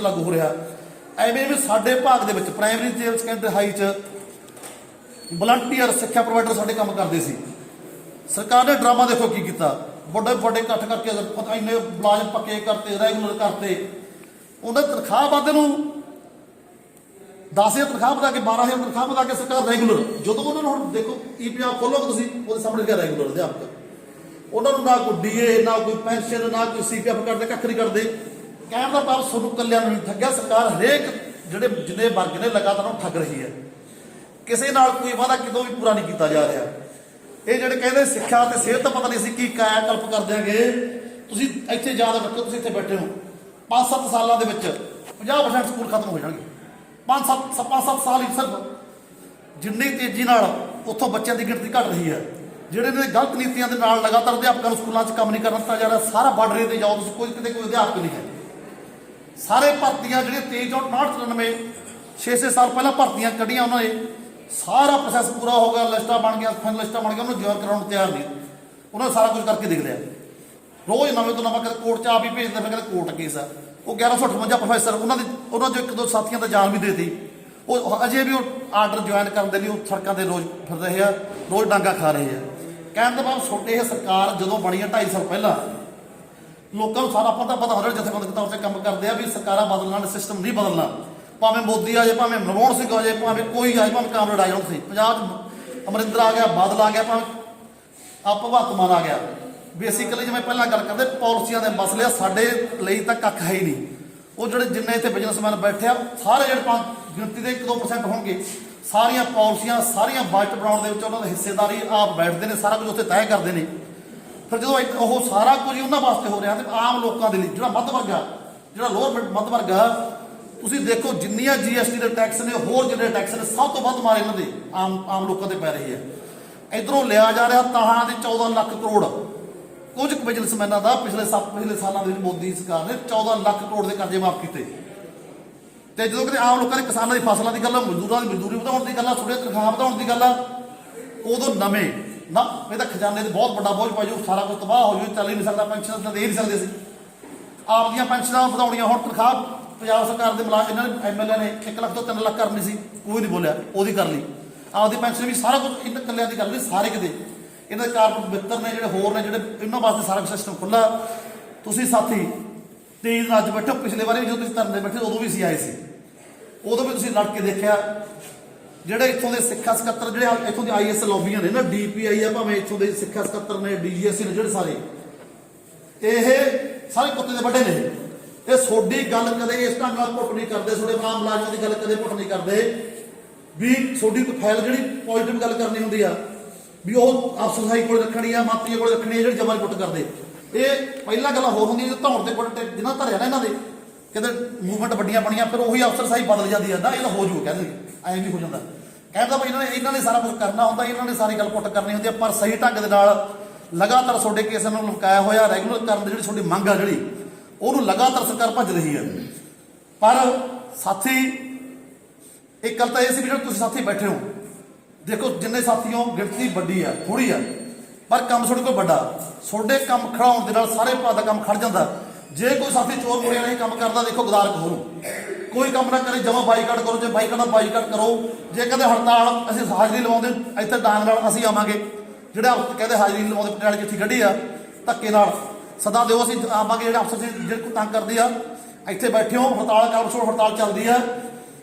ਤੇ ਲਾਗੂ ਹੋ ਰਿਹਾ। ਐਵੇਂ ਵੀ ਸਾਡੇ ਭਾਗ ਦੇ ਵਿੱਚ ਪ੍ਰਾਇਮਰੀ ਤੇ ਸੈਕੰਡਰੀ ਹਾਈ ਚ ਵਲੰਟੀਅਰ ਸਿੱਖਿਆ ਪ੍ਰੋਵਾਈਡਰ ਸਾਡੇ ਕੰਮ ਕਰਦੇ ਸੀ। ਸਰਕਾਰ ਨੇ ਡਰਾਮਾ ਦੇਖੋ ਕੀ ਕੀਤਾ। ਵੱਡੇ ਵੱਡੇ ਇਕੱਠ ਕਰਕੇ ਪਤਾ ਇੰਨੇ ਮੁਲਾਜ਼ਮ ਪੱਕੇ ਕਰਤੇ ਰੈਗੂਲਰ ਕਰਤੇ। ਉਹਨਾਂ ਤਨਖਾਹ ਵਾਧੇ ਨੂੰ 10000 ਤਨਖਾਹ ਵਧਾ ਕੇ 12000 ਤਨਖਾਹ ਵਧਾ ਕੇ ਸਰਕਾਰ ਰੈਗੂਲਰ ਜਦੋਂ ਉਹਨਾਂ ਨੂੰ ਹੁਣ ਦੇਖੋ ਈਪੀਆ ਖੋਲੋਗੇ ਤੁਸੀਂ, ਉਹਦੇ ਸਾਹਮਣੇ ਲਿਖਿਆ ਰੈਗੂਲਰ ਅਧਿਆਪਕ। ਉਹਨਾਂ ਨੂੰ ਨਾ ਕੋਈ ਡੀਏ ਨਾ ਕੋਈ ਪੈਨਸ਼ਨ ਨਾ ਕੋਈ ਸੀਪੀਐਫ ਕਰਦੇ, ਕੱਖ ਨਹੀਂ ਕਰਦੇ। ਕਹਿਣ ਦਾ ਭਾਵ ਤੁਹਾਨੂੰ ਕੱਲਿਆਂ ਨੂੰ ਨਹੀਂ, ਠੱਗਿਆ ਸਰਕਾਰ ਹਰੇਕ ਜਿਹੜੇ ਜਿੰਨੇ ਵਰਗ ਨੇ ਲਗਾਤਾਰ ਉਹ ਠੱਗ ਰਹੀ ਹੈ। ਕਿਸੇ ਨਾਲ ਕੋਈ ਵਾਅਦਾ ਕਿਦੋਂ ਵੀ ਪੂਰਾ ਨਹੀਂ ਕੀਤਾ ਜਾ ਰਿਹਾ। ਇਹ ਜਿਹੜੇ ਕਹਿੰਦੇ ਸਿੱਖਿਆ ਤੇ ਸਿਹਤ ਦਾ ਪਤਾ ਨਹੀਂ ਸੀ ਕੀ ਕਾਇਆ ਕਲਪ ਕਰ ਦਿਆਂਗੇ ਤੁਸੀਂ ਇੱਥੇ ਯਾਦ ਰੱਖੋ ਤੁਸੀਂ ਇੱਥੇ ਬੈਠੇ ਹੋ। 5-7 ਸਾਲਾਂ ਦੇ ਵਿੱਚ 50% ਸਕੂਲ ਖਤਮ ਹੋ ਜਾਣਗੇ। 5-7 5-7 ਸਾਲ ਹੀ ਸਿਰਫ ਜਿੰਨੀ ਤੇਜ਼ੀ ਨਾਲ ਉੱਥੋਂ ਬੱਚਿਆਂ ਦੀ ਗਿਣਤੀ ਘਟ ਰਹੀ ਹੈ। ਜਿਹੜੇ ਨੇ ਗਲਤ ਨੀਤੀਆਂ ਦੇ ਨਾਲ ਲਗਾਤਾਰ ਅਧਿਆਪਕਾਂ ਨੂੰ ਸਕੂਲਾਂ 'ਚ ਕੰਮ ਨਹੀਂ ਕਰਨ ਦਿੱਤਾ ਜਾ ਰਿਹਾ, ਸਾਰਾ ਬਾਰਡਰ ਤੇ ਜਾਓ ਤੁਸੀਂ ਕੋਈ ਕਿਤੇ ਕੋਈ ਅਧਿਆਪਕ ਨਹੀਂ ਹੈ। ਸਾਰੇ ਭਰਤੀਆਂ ਜਿਹੜੀਆਂ 23 ਤੋਂ 99 6-6 ਸਾਲ ਪਹਿਲਾਂ ਭਰਤੀਆਂ ਕੱਢੀਆਂ ਉਹਨਾਂ ਨੇ, ਸਾਰਾ ਪ੍ਰੋਸੈਸ ਪੂਰਾ ਹੋ ਗਿਆ, ਲਿਸਟਾਂ ਬਣ ਗਿਆ ਫਾਈਨਲ ਲਿਸਟਾਂ ਬਣ ਗਿਆ ਉਹਨੂੰ ਜੁਆਇਨ ਕਰਾਉਣ ਨੂੰ ਤਿਆਰ ਨਹੀਂ। ਉਹਨਾਂ ਨੇ ਸਾਰਾ ਕੁਝ ਕਰਕੇ ਦੇਖ ਲਿਆ। ਰੋਜ਼ ਨਵੇਂ ਤੋਂ ਨਵਾਂ ਕਦੇ ਕੋਰਟ 'ਚ ਆਪ ਹੀ ਭੇਜਦੇ ਫਿਰ ਕਦੇ ਕੋਰਟ ਕੇਸ ਆ। ਉਹ 1158 ਪ੍ਰੋਫੈਸਰ ਉਹਨਾਂ ਦੀ, ਉਹਨਾਂ ਜੋ ਇੱਕ ਦੋ ਸਾਥੀਆਂ ਦਾ ਜਾਨ ਵੀ ਦੇਤੀ। ਉਹ ਅਜੇ ਵੀ ਉਹ ਆਰਡਰ ਜੁਆਇਨ ਕਰਨ ਦੇ ਲਈ ਉਹ ਸੜਕਾਂ ਤੇ ਰੋਜ਼ ਫਿਰ ਰਹੇ ਆ, ਰੋਜ਼ ਡਾਂਗਾ ਖਾ ਰਹੇ ਆ। ਕਹਿਣ ਦਾ ਭਾਵ ਛੋਟੇ ਇਹ ਸਰਕਾਰ ਜਦੋਂ ਬਣੀ ਆ 2.5 ਸਾਲ ਪਹਿਲਾਂ ਲੋਕਾਂ ਨੂੰ ਸਾਰਾ ਪਤਾ ਪਤਾ ਹੋ ਰਿਹਾ ਜਥੇਬੰਦਕ ਤੌਰ ਤੇ ਕੰਮ ਕਰਦੇ ਆ ਵੀ ਸਰਕਾਰਾਂ ਬਦਲਣਾ ਸਿਸਟਮ ਨਹੀਂ ਬਦਲਣਾ। ਭਾਵੇਂ ਮੋਦੀ ਆ ਜਾਏ, ਭਾਵੇਂ ਮਨਮੋਹਨ ਸਿੰਘ ਆ ਜਾਏ, ਭਾਵੇਂ ਕੋਈ ਆ ਜਾਏ, ਭਾਵੇਂ ਕਾਮਰੇਡ ਆ ਜਾਣ ਤੁਸੀਂ ਪੰਜਾਬ 'ਚ ਅਮਰਿੰਦਰ ਆ ਗਿਆ, ਬਾਦਲ ਆ ਗਿਆ, ਭਾਵੇਂ ਆ ਭਗਵੰਤ ਮਾਨ ਆ ਗਿਆ। ਬੇਸਿਕਲੀ ਜਿਵੇਂ ਪਹਿਲਾਂ ਗੱਲ ਕਰਦੇ ਪਾਲਿਸੀਆਂ ਦੇ ਮਸਲੇ ਆ, ਸਾਡੇ ਲਈ ਤਾਂ ਕੱਖ ਹੈ ਹੀ ਨਹੀਂ। ਉਹ ਜਿਹੜੇ ਜਿੰਨੇ ਇੱਥੇ ਬਿਜ਼ਨਸਮੈਨ ਬੈਠੇ ਆ, ਸਾਰੇ ਜਿਹੜੇ ਪੰਜ ਗਿਣਤੀ ਦੇ 1-2% ਹੋਣਗੇ, ਸਾਰੀਆਂ ਪਾਲਿਸੀਆਂ ਸਾਰੀਆਂ ਬਜਟ ਬਣਾਉਣ ਦੇ ਵਿੱਚ ਉਹਨਾਂ ਦੀ ਹਿੱਸੇਦਾਰੀ ਆਪ ਬੈਠਦੇ ਨੇ, ਸਾਰਾ ਕੁਝ ਉੱਥੇ ਤੈਅ ਕਰਦੇ ਨੇ। ਫਿਰ ਜਦੋਂ ਇੱਕ ਉਹ ਸਾਰਾ ਕੁਝ ਉਹਨਾਂ ਵਾਸਤੇ ਹੋ ਰਿਹਾ ਤੇ ਆਮ ਲੋਕਾਂ ਦੇ ਲਈ, ਜਿਹੜਾ ਮੱਧ ਵਰਗ ਆ, ਜਿਹੜਾ ਲੋਅਰ ਮੱਧ ਵਰਗ ਆ, ਤੁਸੀਂ ਦੇਖੋ ਜਿੰਨੀਆਂ ਜੀਐਸਟੀ ਦੇ ਟੈਕਸ ਨੇ, ਹੋਰ ਜਿਹੜੇ ਟੈਕਸ ਨੇ, ਸਭ ਤੋਂ ਵੱਧ ਮਾਰ ਇਹਨਾਂ ਦੇ ਆਮ ਆਮ ਲੋਕਾਂ ਤੇ ਪੈ ਰਹੀ ਹੈ। ਇਧਰੋਂ ਲਿਆ ਜਾ ਰਿਹਾ ਤਾਹਾਂ ਦੇ 14 ਲੱਖ ਕਰੋੜ। ਕੁਝ ਕੁ ਬਿਜ਼ਨਸਮੈਨਾਂ ਦਾ ਪਿਛਲੇ ਸੱਤ ਪਿਛਲੇ ਸਾਲਾਂ ਦੇ ਵਿੱਚ ਮੋਦੀ ਸਰਕਾਰ ਨੇ 14 ਲੱਖ ਕਰੋੜ ਦੇ ਕਰਜ਼ੇ ਮਾਫ ਕੀਤੇ। ਤੇ ਜਦੋਂ ਕਿਤੇ ਆਮ ਲੋਕਾਂ ਦੇ ਕਿਸਾਨਾਂ ਦੀ ਫਸਲਾਂ ਦੀ ਗੱਲ ਆ ਮਜ਼ਦੂਰਾਂ ਦੀ ਮਜ਼ਦੂਰੀ ਵਧਾਉਣ ਦੀ ਗੱਲ ਆ ਛੋਟੇ ਤਨਖਾਹ ਵਧਾਉਣ ਦੀ ਗੱਲ ਆ ਉਦੋਂ ਨਵੇਂ ਨਾ ਇਹਦਾ ਖਜ਼ਾਨੇ ਤੇ ਬਹੁਤ ਵੱਡਾ ਬੋਝ ਪੈ ਜਾਊ ਸਾਰਾ ਕੁਝ ਤਬਾਹ ਹੋ ਜਾਊ ਚੱਲ ਹੀ ਨਹੀਂ ਸਕਦਾ, ਪੈਨਸ਼ਨ ਤਾਂ ਦੇ ਨਹੀਂ ਸਕਦੇ ਸੀ ਆਪ ਦੀਆਂ ਪੈਨਸ਼ਨਾਂ ਵਧਾਉਣੀਆਂ, ਹੁਣ ਤਨਖਾਹ ਪੰਜਾਬ ਸਰਕਾਰ ਦੇ ਮੁਲਾਜ਼ਮ ਇਹਨਾਂ ਨੇ ਐਮਐਲਏ ਨੇ 1 ਲੱਖ ਤੋਂ 3 ਲੱਖ ਕਰਨੀ ਸੀ ਕੋਈ ਨਹੀਂ ਬੋਲਿਆ, ਉਹਦੀ ਕਰ ਲਈ। ਆਪਦੀ ਪੈਨਸ਼ਨ ਵੀ ਸਾਰਾ ਕੁਝ ਇਹਨਾਂ ਕੱਲਿਆਂ ਦੀ ਕਰ ਲਈ, ਸਾਰੇ ਕਿਤੇ। ਇਹਨਾਂ ਦੇ ਕਾਰਪੋਰੇਟ ਮਿੱਤਰ ਨੇ ਜਿਹੜੇ, ਹੋਰ ਨੇ ਜਿਹੜੇ, ਇਹਨਾਂ ਵਾਸਤੇ ਸਾਰਾ ਸਿਸਟਮ ਖੁੱਲਾ ਤੁਸੀਂ ਸਾਥੀ, ਤੇਜ਼ ਨਾਲ ਅੱਜ ਬੈਠੋ ਪਿਛਲੇ ਵਾਰੀ ਵੀ ਜਦੋਂ ਤੁਸੀਂ ਧਰਨੇ ਬੈਠੇ, ਉਦੋਂ ਵੀ ਸੀ ਆਏ ਸੀ। ਉਦੋਂ ਵੀ ਤੁਸੀਂ ਲੜ ਕੇ ਦੇਖਿਆ ਜਿਹੜੇ ਇੱਥੋਂ ਦੇ ਸਿੱਖਿਆ ਸਕੱਤਰ ਜਿਹੜੇ ਇੱਥੋਂ ਦੇ ਆਈਐਸ ਲੌਬੀਆਂ ਨੇ ਨਾ ਡੀਪੀਆਈ ਆ ਭਾਵੇਂ ਇੱਥੋਂ ਦੇ ਸਿੱਖਿਆ ਸਕੱਤਰ ਨੇ ਡੀਜੀਐਸਸੀ ਨੇ, ਜਿਹੜੇ ਸਾਰੇ। ਇਹ ਸਾਰੇ ਕੁੱਤੇ ਦੇ ਵੱਡੇ ਨੇ। ਇਹ ਸੋਡੀ ਗੱਲ ਕਦੇ ਇਸ ਢੰਗ ਨਾਲ ਭੁੱਟ ਨਹੀਂ ਕਰਦੇ ਤੁਹਾਡੇ ਆਮ ਮੁਲਾਜ਼ਮਾਂ ਦੀ ਗੱਲ ਕਦੇ ਭੁੱਟ ਨਹੀਂ ਕਰਦੇ। ਵੀ ਸੋਡੀ ਕੋਈ ਫਾਈਲ ਜਿਹੜੀ ਪੋਜ਼ਿਟਿਵ ਗੱਲ ਕਰਨੀ ਹੁੰਦੀ ਆ, ਵੀ ਉਹ ਅਫਸਰਸਾਈ ਕੋਲ ਰੱਖਣੀ ਆ ਮੰਤਰੀ ਕੋਲ ਰੱਖਣੀ ਆ, ਜਿਹੜੀ ਜਬਰ ਪੁੱਟ ਕਰਦੇ। ਇਹ ਪਹਿਲਾਂ ਗੱਲਾਂ ਹੋਰ ਹੁੰਦੀਆਂ ਜੇ ਧੌਣ ਤੇ ਪੁੱਟ ਜਿਨ੍ਹਾਂ ਧਰਿਆ ਨਾ ਇਹਨਾਂ ਦੇ ਕਿਤੇ ਮੂਵਮੈਂਟ ਵੱਡੀਆਂ ਬਣੀਆਂ, ਫਿਰ ਉਹੀ ਅਫਸਰ ਅਫਸਰਸਾਈ ਬਦਲ ਜਾਂਦੀ ਆ ਨਾ, ਇਹ ਤਾਂ ਹੋ ਜੂ, ਕਹਿੰਦੇ ਐਂ ਵੀ ਹੋ ਜਾਂਦਾ। ਕਹਿੰਦਾ ਵੀ ਇਹਨਾਂ ਨੇ ਇਹਨਾਂ ਨੇ ਸਾਰਾ ਕੁਝ ਕਰਨਾ ਹੁੰਦਾ, ਇਹਨਾਂ ਨੇ ਸਾਰੀ ਗੱਲ ਪੁੱਟ ਕਰਨੀ ਹੁੰਦੀ ਆ ਪਰ ਸਹੀ ਢੰਗ ਦੇ ਨਾਲ ਲਗਾਤਾਰ ਤੁਹਾਡੇ ਕੇਸ ਨੂੰ ਲੁਕਾਇਆ ਹੋਇਆ ਰੈਗੂਲਰ ਕਰਨ ਦੀ ਜਿਹੜੀ ਤੁਹਾਡੀ ਮੰਗ ਆ ਜਿਹੜੀ, ਉਹਨੂੰ ਲਗਾਤਾਰ ਸਰਕਾਰ ਭੱਜ ਰਹੀ ਹੈ। ਪਰ ਸਾਥੀ, ਇੱਕ ਗੱਲ ਤਾਂ ਇਹ ਸੀ ਵੀ ਜਿਹੜੇ ਤੁਸੀਂ ਸਾਥੀ ਬੈਠੇ ਹੋ, ਦੇਖੋ ਜਿੰਨੇ ਸਾਥੀ ਹੋ ਗਿਣਤੀ ਵੱਡੀ ਆ ਥੋੜੀ ਆ, ਪਰ ਕੰਮ ਤੁਹਾਡੇ ਕੋਲ ਵੱਡਾ। ਤੁਹਾਡੇ ਕੰਮ ਖੜਾਉਣ ਦੇ ਨਾਲ ਸਾਰੇ ਭਾਅ ਦਾ ਕੰਮ ਖੜ ਜਾਂਦਾ। ਜੇ ਕੋਈ ਸਾਥੀ ਚੋਰ ਮੁੜਿਆ ਨਹੀਂ ਕੰਮ ਕਰਦਾ, ਦੇਖੋ ਗਦਾਰ ਕਹੋ ਕੋਈ ਕੰਮ ਨਾ ਕਰੇ, ਜਮਾ ਬਾਈਕਾਟ ਕਰੋ, ਜੇ ਬਾਈਕਾਟ ਦਾ ਬਾਈਕਾਟ ਕਰੋ, ਜੇ ਕਹਿੰਦੇ ਹੜਤਾਲ ਅਸੀਂ ਹਾਜ਼ਰੀ ਲਵਾਉਂਦੇ, ਇੱਥੇ ਡਾਂਗ ਨਾਲ ਅਸੀਂ ਆਵਾਂਗੇ। ਜਿਹੜਾ ਅਫਸਰ ਕਹਿੰਦੇ ਹਾਜ਼ਰੀ ਲਵਾਉਂਦੇ, ਪਟਿਆਲੇ ਚਿੱਠੀ ਕੱਢੀ ਆ, ਧੱਕੇ ਨਾਲ। ਸਦਾ ਦਿਓ ਅਸੀਂ ਆਵਾਂਗੇ, ਜਿਹੜੇ ਅਫਸਰ ਸੀ ਜਿਹੜੇ ਕੋਈ ਤੰਗ ਕਰਦੇ ਆ, ਇੱਥੇ ਬੈਠੇ ਹੋ, ਹੜਤਾਲ ਕਾਰਪੋਰੇਸ਼ਨ ਹੜਤਾਲ ਚੱਲਦੀ ਆ।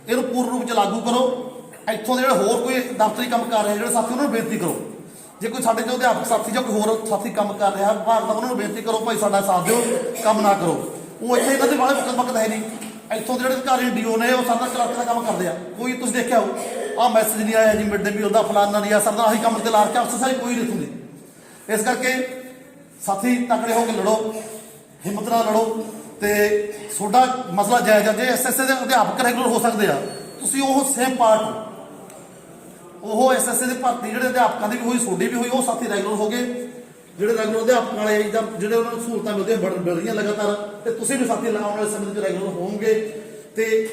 ਇਹਨੂੰ ਪੂਰਨ ਰੂਪ ਚ ਲਾਗੂ ਕਰੋ। ਇੱਥੋਂ ਦੇ ਜਿਹੜੇ ਹੋਰ ਕੋਈ ਦਫ਼ਤਰੀ ਕੰਮ ਕਰ ਰਹੇ ਜਿਹੜੇ ਸਾਥੀ ਉਹਨਾਂ ਨੂੰ ਬੇਨਤੀ ਕਰੋ। ਜੇ ਕੋਈ ਸਾਡੇ ਜੋ ਅਧਿਆਪਕ ਸਾਥੀ ਜਾਂ ਕੋਈ ਹੋਰ ਸਾਥੀ ਕੰਮ ਕਰ ਰਿਹਾ ਵਿਭਾਗ ਦਾ ਉਹਨਾਂ ਨੂੰ ਬੇਨਤੀ ਕਰੋ ਭਾਈ ਸਾਡਾ ਸਾਥ ਦਿਓ, ਕੰਮ ਨਾ ਕਰੋ। ਉਹ ਇੱਥੇ ਇਹਨਾਂ ਦੇ ਵਾਲੇ ਮੁਕਦ ਹੈ ਨਹੀਂ। ਇੱਥੋਂ ਦੇ ਜਿਹੜੇ ਅਧਿਕਾਰੀ ਡੀਓ ਨੇ, ਉਹ ਸਾਡਾ ਕਲਾਸ ਦਾ ਕੰਮ ਕਰਦੇ ਆ। ਕੋਈ ਤੁਸੀਂ ਦੇਖਿਆ ਹੋ ਆਹ ਮੈਸੇਜ ਨਹੀਂ ਆਇਆ ਜੀ ਮਿਡ ਡੇ ਮੀਲ ਦਾ ਫਲਾਨਾ ਨਹੀਂ ਆ ਸਰਦਾ ਆਹੀ ਕੰਮ ਤੇ ਲਾ ਕੇ ਅਫਸਰ ਸਾਰੇ ਕੋਈ ਨਹੀਂ ਹੁੰਦੇ ਇਸ ਕਰਕੇ ਸਾਥੀ ਤਕੜੇ ਹੋ ਕੇ ਲੜੋ, ਹਿੰਮਤ ਨਾਲ ਲੜੋ ਤੇ ਤੁਹਾਡਾ ਮਸਲਾ ਜਾਇਜ਼ ਆ। ਜੇ ਐਸਐਸਏ ਦੇ ਅਧਿਆਪਕ ਰੈਗੂਲਰ ਹੋ ਸਕਦੇ ਆ, ਤੁਸੀਂ ਉਹ ਸੇਮ ਪਾਰਟ ਉਹ ਐਸਐਸਏ ਦੇ ਭਰਤੀ ਜਿਹੜੇ ਅਧਿਆਪਕਾਂ ਦੀ ਵੀ ਹੋਈ, ਤੁਹਾਡੀ ਵੀ ਹੋਈ, ਉਹ ਸਾਥੀ ਰੈਗੂਲਰ ਹੋ ਗਏ। ਜਿਹੜੇ ਰੈਗੂਲਰ ਅਧਿਆਪਕਾਂ ਵਾਲੇ ਜਾਂ ਜਿਹੜੇ ਉਹਨਾਂ ਨੂੰ ਸਹੂਲਤਾਂ ਮਿਲਦੀਆਂ ਮਿਲ ਰਹੀਆਂ ਲਗਾਤਾਰ, ਤੇ ਤੁਸੀਂ ਵੀ ਸਾਥੀ ਲਗਾਉਣ ਵਾਲੇ ਸਮੇਂ ਵਿੱਚ ਰੈਗੂਲਰ ਹੋਵੋਗੇ। ਤੇ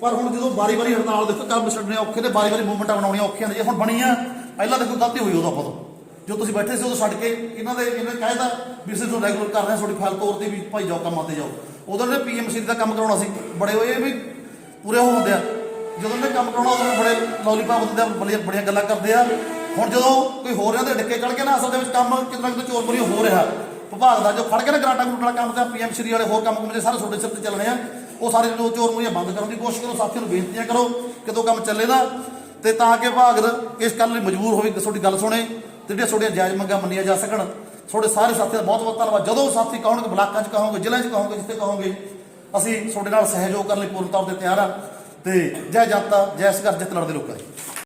ਪਰ ਹੁਣ ਜਦੋਂ ਵਾਰੀ-ਵਾਰੀ ਹੜਤਾਲ ਦੇਖੋ, ਕੰਮ ਛੱਡਣੇ ਔਖੇ ਤੇ ਵਾਰੀ-ਵਾਰੀ ਮੂਵਮੈਂਟਾਂ ਬਣਾਉਣੀਆਂ ਔਖੀਆਂ ਨੇ। ਜੇ ਹੁਣ ਬਣੀਆਂ, ਪਹਿਲਾਂ ਦੇਖੋ ਗਲਤੀ ਹੋਈ ਉਦੋਂ ਆਪਾਂ ਤੋਂ। ਜੋ ਤੁਸੀਂ ਬੈਠੇ ਸੀ ਉਦੋਂ ਛੱਡ ਕੇ, ਇਹਨਾਂ ਦੇ, ਇਹਨਾਂ ਕਹਿਦਾ ਵੀ ਅਸੀਂ ਤੁਹਾਨੂੰ ਰੈਗੂਲਰ ਕਰ ਰਹੇ ਤੁਹਾਡੀ ਫਾਈਲ ਤੋਰਦੀ ਵੀ ਭਾਈ ਜਾਓ, ਕੰਮਾਂ ਤੇ ਜਾਓ। ਉਦੋਂ ਨੇ ਪੀਐਮਸੀ ਦਾ ਕੰਮ ਕਰਾਉਣਾ ਸੀ, ਬੜੇ ਹੋਏ ਵੀ ਪੂਰੇ ਹੋ ਹੁੰਦੇ ਆ। ਜਦੋਂ ਨੇ ਕੰਮ ਕਰਾਉਣਾ ਉਦੋਂ ਬੜੇ ਲੋਲੀਪਾਪ ਦਿੰਦੇ ਆ ਬੜੀਆਂ ਬੜੀਆਂ ਗੱਲਾਂ ਕਰਦੇ ਆ। ਹੁਣ ਜਦੋਂ ਕੋਈ ਹੋਰ ਇਹਨਾਂ ਦੇ ਡਿੱਕੇ ਚੜ ਕੇ ਨਾ, ਅਸਲ ਦੇ ਵਿੱਚ ਕੰਮ ਕਿਤੇ ਨਾ ਕਿਤੇ ਚੋਰ ਬਰੀ ਹੋ ਰਿਹਾ। ਵਿਭਾਗ ਦਾ ਜੋ ਫੜ ਕੇ ਨਾ ਗਰਾਟਾ ਗਰੂਟਾ ਵਾਲਾ ਕੰਮ ਤੇ ਸ਼੍ਰੀ ਵਾਲੇ ਹੋਰ ਕੰਮ ਕੁਮ ਸਾਰੇ ਛੋਟੇ ਸਿਰ ਤੇ ਚੱਲਣੇ ਆ। ਉਹ ਸਾਰੇ ਜੋ ਚੋਰ ਮੁਰੀਆਂ ਬੰਦ ਕਰਨ ਦੀ ਕੋਸ਼ਿਸ਼ ਕਰੋ, ਸਾਥੀਆਂ ਨੂੰ ਬੇਨਤੀਆਂ ਕਰੋ ਕਿਦੋਂ ਕੰਮ ਚੱਲੇ ਨਾ ਤੇ ਤਾਂ ਕਿ ਵਿਭਾਗ ਇਸ ਗੱਲ ਲਈ ਮਜਬੂਰ ਹੋਵੇ ਕਿ ਤੁਹਾਡੀ ਗੱਲ ਸੁਣੇ ਤੇ ਜਿਹੜੀਆਂ ਤੁਹਾਡੀਆਂ ਜਾਇਜ਼ ਮੰਗਾਂ ਮੰਨੀਆਂ ਜਾ ਸਕਣ। ਤੁਹਾਡੇ ਸਾਰੇ ਸਾਥੀਆਂ ਦਾ ਬਹੁਤ ਬਹੁਤ ਧੰਨਵਾਦ। ਜਦੋਂ ਸਾਥੀ ਕਹੋਗੇ ਬਲਾਕਾਂ 'ਚ ਕਹੋਗੇ, ਜ਼ਿਲ੍ਹਿਆਂ 'ਚ ਕਹੋਗੇ, ਜਿੱਥੇ ਕਹੋਗੇ, ਅਸੀਂ ਤੁਹਾਡੇ ਨਾਲ ਸਹਿਯੋਗ ਕਰਨ ਲਈ ਪੂਰਨ ਤੌਰ ਤੇ ਤਿਆਰ ਆ। ਤੇ ਜੈ ਜਨਤਾ ਜੈ ਸੰਘਰਸ਼ ਜਿੱਤ ਲੜਦੇ ਲੋਕਾਂ ਦੀ।